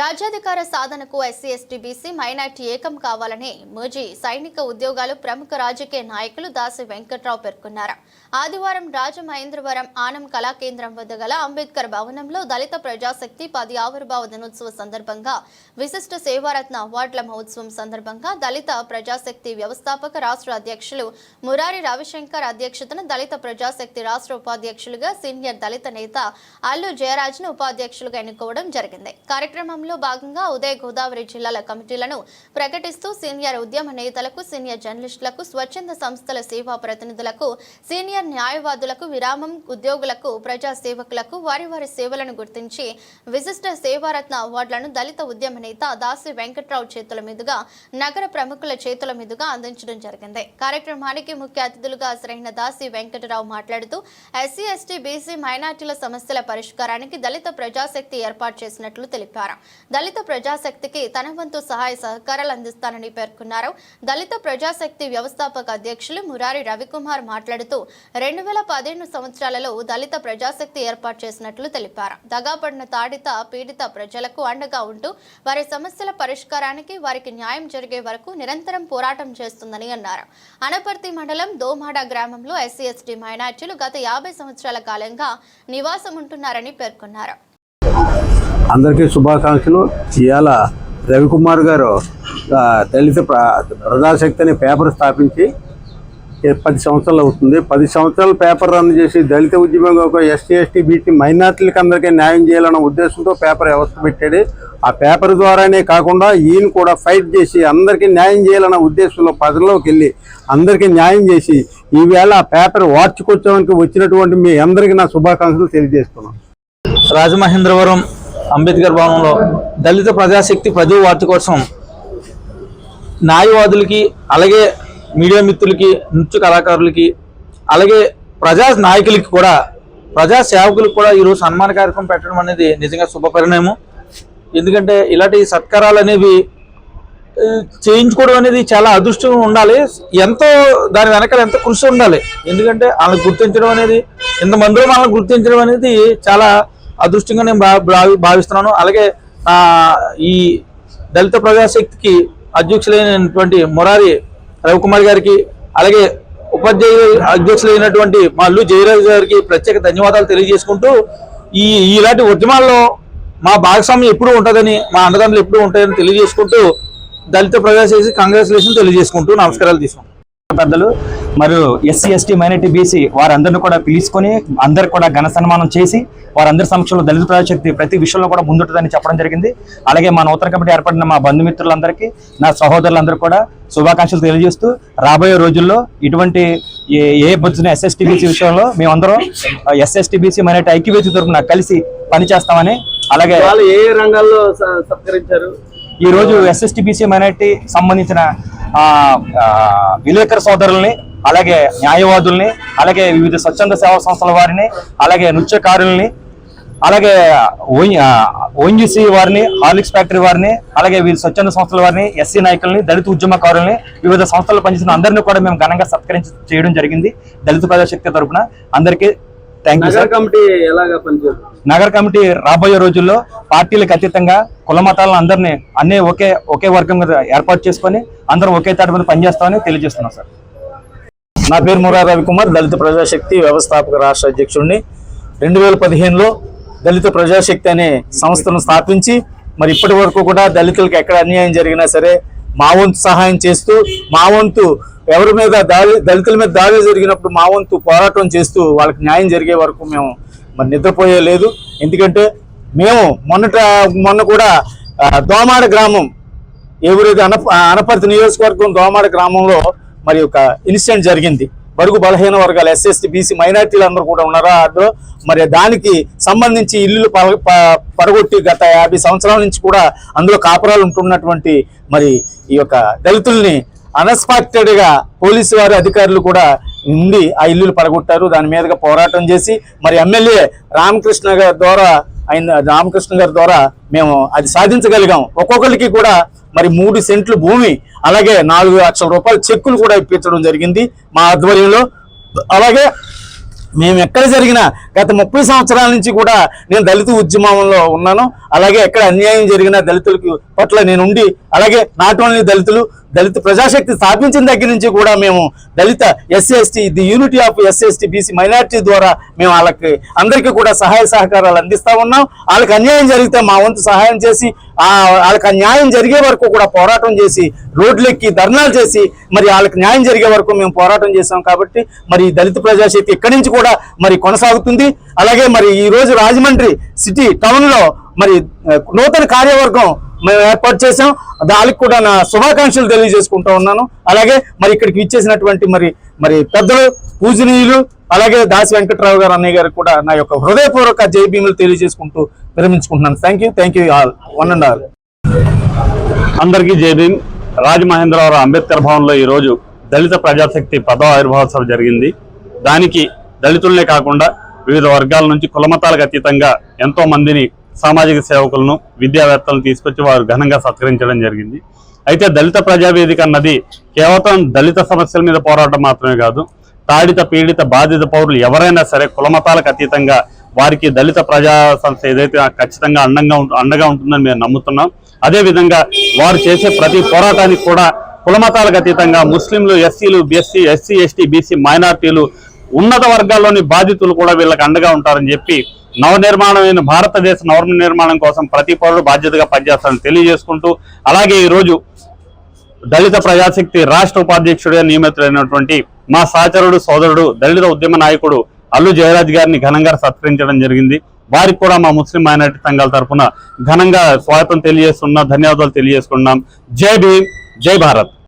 రాజ్యాధికార సాధనకు SC ST BC minority ఏకం కావాలని మోజీ సైనిక ఉద్యోగాలు ప్రముఖ రాజకీయ నాయకులు దాసి వెంకట్రావు పేర్కొన్నారు. ఆదివారం రాజమహేంద్రవరం ఆనం కళా కేంద్రం వద్ద గల అంబేద్కర్ భవనంలో దళిత ప్రజాశక్తి పది ఆవిర్భావ దినోత్సవ సందర్భంగా విశిష్ట సేవారత్న అవార్డుల మహోత్సవం సందర్భంగా దళిత ప్రజాశక్తి వ్యవస్థాపక రాష్ట్ర అధ్యక్షులు మురారి రవిశంకర్ అధ్యక్షతన దళిత ప్రజాశక్తి రాష్ట్ర ఉపాధ్యక్షులుగా సీనియర్ దళిత నేత అల్లు జయరాజ్ను ఉపాధ్యక్షులుగా ఎన్నుకోవడం జరిగింది. కార్యక్రమం కార్యక్రమంలో భాగంగా ఉదయ గోదావరి జిల్లాల కమిటీలను ప్రకటిస్తూ సీనియర్ ఉద్యమ నేతలకు సీనియర్ జర్నలిస్టులకు స్వచ్ఛంద సంస్థల సేవా ప్రతినిధులకు సీనియర్ న్యాయవాదులకు విరామం ఉద్యోగులకు ప్రజా సేవకులకు వారి వారి సేవలను గుర్తించి విశిష్ట సేవారత్న అవార్డులను దళిత ఉద్యమ నేత దాసి వెంకట్రావు చేతుల మీదుగా నగర ప్రముఖుల చేతుల మీదుగా అందించడం జరిగింది. కార్యక్రమానికి ముఖ్య అతిథులుగా హాజరైన దాసి వెంకటరావు మాట్లాడుతూ ఎస్సీ ఎస్టీ బీసీ మైనార్టీల సమస్యల పరిష్కారానికి దళిత ప్రజాశక్తి ఏర్పాటు చేసినట్లు తెలిపారు. దళిత ప్రజాశక్తికి తన వంతు సహాయ సహకారాలు అందిస్తానని పేర్కొన్నారు. దళిత ప్రజాశక్తి వ్యవస్థాపక అధ్యక్షులు మురారి రవికుమార్ మాట్లాడుతూ రెండు వేల పదిహేను సంవత్సరాలలో దళిత ప్రజాశక్తి ఏర్పాటు చేసినట్లు తెలిపారు. దగాపడిన తాడిత పీడిత ప్రజలకు అండగా ఉంటూ వారి సమస్యల పరిష్కారానికి వారికి న్యాయం జరిగే వరకు నిరంతరం పోరాటం చేస్తుందని అన్నారు. అనపర్తి మండలం దోమాడ గ్రామంలో ఎస్సీ ఎస్టీ మైనార్టీలు గత యాభై సంవత్సరాల కాలంగా నివాసం ఉంటున్నారని పేర్కొన్నారు. అందరికీ శుభాకాంక్షలు. ఇవాళ రవికుమార్ గారు దళిత ప్ర- ప్రజాశక్తి పేపర్ స్థాపించి పది సంవత్సరాలు అవుతుంది. పది సంవత్సరాలు పేపర్ రన్ చేసి దళిత ఉద్యమం ఒక ఎస్టీ ఎస్టీ బీటీ మైనార్టీలకు అందరికీ న్యాయం చేయాలన్న ఉద్దేశంతో పేపర్ వ్యవస్థ పెట్టాడు ఆ పేపర్ ద్వారానే కాకుండా ఈయన కూడా ఫైట్ చేసి అందరికీ న్యాయం చేయాలన్న ఉద్దేశంలో ప్రజల్లోకి వెళ్ళి అందరికీ న్యాయం చేసి ఈవేళ ఆ పేపర్ వార్చుకొచ్చానికి వచ్చినటువంటి మీ అందరికీ నా శుభాకాంక్షలు తెలియజేస్తున్నాను. రాజమహేంద్రవరం అంబేద్కర్ భవనంలో దళిత ప్రజాశక్తి ప్రజా వార్త కోసం న్యాయవాదులకి అలాగే మీడియా మిత్రులకి నృత్య కళాకారులకి అలాగే ప్రజా నాయకులకి కూడా ప్రజా సేవకులకు కూడా ఈరోజు సన్మాన కార్యక్రమం పెట్టడం అనేది నిజంగా శుభ పరిణామం ఎందుకంటే ఇలాంటి సత్కారాలు అనేవి చేయించుకోవడం అనేది చాలా అదృష్టం ఉండాలి. ఎంతో దాని వెనకాల ఎంతో కృషి ఉండాలి. ఎందుకంటే వాళ్ళని గుర్తించడం అనేది ఇంతమందిలో మనల్ని గుర్తించడం అనేది చాలా అదృష్టంగా నేను భా- భావి- భావిస్తున్నాను. అలాగే ఈ దళిత ప్రజాశక్తికి అధ్యక్షులైనటువంటి మురారి రవికుమార్ గారికి అలాగే ఉపాధ్యాయ అధ్యక్షులైనటువంటి మల్లు జయరాజు గారికి ప్రత్యేక ధన్యవాదాలు తెలియజేసుకుంటూ ఈ ఇలాంటి ఉద్యమాల్లో మా భాగస్వామ్యం ఎప్పుడూ ఉంటుందని మా అన్నదానులు ఎప్పుడూ ఉంటాయని తెలియజేసుకుంటూ దళిత ప్రజాశక్తి కంగ్రాచులేషన్ తెలియజేసుకుంటూ నమస్కారాలు తీసుకుంటాం పెద్దలు మరియు ఎస్సీ ఎస్టీ మైనార్టీ బీసీ వారందరిని కూడా పిలుచుకొని అందరు కూడా ఘన సన్మానం చేసి వారందరి సమక్షంలో దళిత ప్రజాశక్తి ప్రతి విషయంలో కూడా ముందుంటుందని చెప్పడం జరిగింది. అలాగే మా నూతన కమిటీ ఏర్పడిన మా బంధుమిత్రులందరికీ నా సహోదరులందరూ కూడా శుభాకాంక్షలు తెలియజేస్తూ రాబోయే రోజుల్లో ఇటువంటి ఏ ఏ బొచ్చిన ఎస్ఎస్టీ బీసీ విషయంలో మేమందరం ఎస్ఎస్టీ బీసీ మైనార్టీ ఐక్యవేది తరఫున కలిసి పనిచేస్తామని అలాగే వాళ్ళు ఏ రంగాల్లో సత్కరించారు? ఈ రోజు ఎస్ఎస్టీ బీసీ మైనార్టీ సంబంధించిన విలేకర సోదరుల్ని అలాగే న్యాయవాదుల్ని అలాగే వివిధ స్వచ్ఛంద సేవా సంస్థల వారిని అలాగే నృత్యకారుల్ని అలాగే ఓఎన్జీసీ వారిని హార్లిక్స్ ఫ్యాక్టరీ వారిని అలాగే వివిధ స్వచ్ఛంద సంస్థల వారిని ఎస్సీ నాయకుల్ని దళిత ఉద్యమకారుల్ని వివిధ సంస్థలు పనిచేసిన అందరినీ కూడా మేము ఘనంగా సత్కరించి చేయడం జరిగింది. దళిత ప్రజాశక్తి తరఫున అందరికీ థ్యాంక్ యూ నగర సార్ కమిటీ ఎలాగా పనిచేస్తుంది? నగర కమిటీ రాబోయే రోజుల్లో పార్టీలకు అతీతంగా కుల మతాలను అందరినీ అన్ని ఒకే ఒకే వర్గం మీద ఏర్పాటు చేసుకొని అందరం ఒకే తాటి మీద పనిచేస్తామని తెలియజేస్తున్నాం సార్ నా పేరు మురా రవికుమార్ దళిత ప్రజాశక్తి వ్యవస్థాపక రాష్ట్ర అధ్యక్షుడిని. రెండు వేల పదిహేనులో దళిత ప్రజాశక్తి అనే సంస్థను స్థాపించి మరి ఇప్పటి వరకు కూడా దళితులకు ఎక్కడ అన్యాయం జరిగినా సరే మా వంతు సహాయం చేస్తూ మా వంతు ఎవరి మీద దాడి దళితుల మీద దాడి జరిగినప్పుడు మా వంతు పోరాటం చేస్తూ వాళ్ళకి న్యాయం జరిగే వరకు మేము మరి నిద్రపోయే లేదు. ఎందుకంటే మేము మొన్నట మొన్న కూడా దోమాడ గ్రామం ఎవరైతే అన అనపర్తి నియోజకవర్గం దోమాడ గ్రామంలో మరి ఒక ఇన్సిడెంట్ జరిగింది. బడుగు బలహీన వర్గాలు ఎస్ఎస్టీ బీసీ మైనార్టీలు అందరూ కూడా ఉన్నారా? అందులో మరి దానికి సంబంధించి ఇల్లు ప- పడగొట్టి గత యాభై సంవత్సరాల నుంచి కూడా అందులో కాపురాలు ఉంటున్నటువంటి మరి ఈ యొక్క దళితుల్ని అన్ఎక్స్పెక్టెడ్గా పోలీసు వారి అధికారులు కూడా ఉండి ఆ ఇల్లులు పడగొట్టారు. దాని మీదుగా పోరాటం చేసి మరి ఎమ్మెల్యే రామకృష్ణ గారి ద్వారా ఆయన రామకృష్ణ గారి ద్వారా మేము అది సాధించగలిగాం. ఒక్కొక్కరికి కూడా మరి మూడు సెంట్లు భూమి అలాగే నాలుగు లక్షల రూపాయల చెక్కులు కూడా ఇప్పించడం జరిగింది మా ఆధ్వర్యంలో. అలాగే మేము ఎక్కడ జరిగినా గత ముప్పై సంవత్సరాల నుంచి కూడా నేను దళిత ఉద్యమంలో ఉన్నాను. అలాగే ఎక్కడ అన్యాయం జరిగినా దళితులకు పట్ల నేను ఉండి అలాగే నాట్ ఓన్లీ దళితులు దళిత ప్రజాశక్తి స్థాపించిన దగ్గర నుంచి కూడా మేము దళిత SC ST the unity of SC ST BC minority ద్వారా మేము వాళ్ళకి అందరికీ కూడా సహాయ సహకారాలు అందిస్తా ఉన్నాం. వాళ్ళకి అన్యాయం జరిగితే మా వంతు సహాయం చేసి వాళ్ళకి న్యాయం జరిగే వరకు కూడా పోరాటం చేసి రోడ్లెక్కి ధర్నాలు చేసి మరి వాళ్ళకి న్యాయం జరిగే వరకు మేము పోరాటం చేశాం కాబట్టి మరి దళిత ప్రజాశక్తి ఇక్కడి నుంచి కూడా మరి కొనసాగుతుంది. అలాగే మరి ఈ రోజు రాజమండ్రి సిటీ టౌన్లో మరి నూతన కార్యవర్గం మేము ఏర్పాటు చేసాం దానికి కూడా నా శుభాకాంక్షలు తెలియజేసుకుంటూ ఉన్నాను. అలాగే మరి ఇక్కడికి ఇచ్చేసినటువంటి మరి మరి పెద్దలు పూజనీయులు అలాగే దాసి వెంకట్రావు గారు అన్నయ్య గారికి కూడా నా యొక్క హృదయపూర్వక జై భీములు తెలియజేసుకుంటూ విరమించుకుంటున్నాను. Thank you thank you all one and all అందరికీ జై భీమ్. రాజమహేంద్రవరం అంబేద్కర్ భవన్లో ఈరోజు దళిత ప్రజాశక్తి పదవ ఆవిర్భావోత్సవం జరిగింది. దానికి దళితులనే కాకుండా వివిధ వర్గాల నుంచి కులమతాలకు అతీతంగా ఎంతో మందిని సామాజిక సేవకులను విద్యావేత్తలను తీసుకొచ్చి వారు ఘనంగా సత్కరించడం జరిగింది. అయితే దళిత ప్రజావేదిక అన్నది కేవలం దళిత సమస్యల మీద పోరాటం మాత్రమే కాదు తాడిత పీడిత బాధిత పౌరులు ఎవరైనా సరే కులమతాలకు అతీతంగా వారికి దళిత ప్రజా సంస్థ ఏదైతే ఖచ్చితంగా అండంగా అండగా ఉంటుందని మేము నమ్ముతున్నాం. అదేవిధంగా వారు చేసే ప్రతి పోరాటానికి కూడా కులమతాలకు అతీతంగా ముస్లింలు ఎస్సీలు బీఎస్సీ ఎస్సీ ఎస్టీ బీసీ మైనార్టీలు ఉన్నత వర్గాల్లోని బాధితులు కూడా వీళ్ళకి అండగా ఉంటారని చెప్పి నవనిర్మాణమైన భారతదేశ నవ నిర్మాణం కోసం ప్రతి పౌరుడు బాధ్యతగా పనిచేస్తారని తెలియజేసుకుంటూ అలాగే ఈరోజు దళిత ప్రజాశక్తి రాష్ట్ర ఉపాధ్యక్షుడిగా నియమితులైనటువంటి మా సహచరుడు సోదరుడు దళిత ఉద్యమ నాయకుడు అల్లు జయరాజ్ గారిని ఘనంగా సత్కరించడం జరిగింది. వారికి కూడా మా ముస్లిం మైనార్టీ సంఘాల తరఫున ఘనంగా స్వాగతం తెలియజేస్తున్నాం ధన్యవాదాలు తెలియజేసుకున్నాం జై భీమ్ జై భారత్.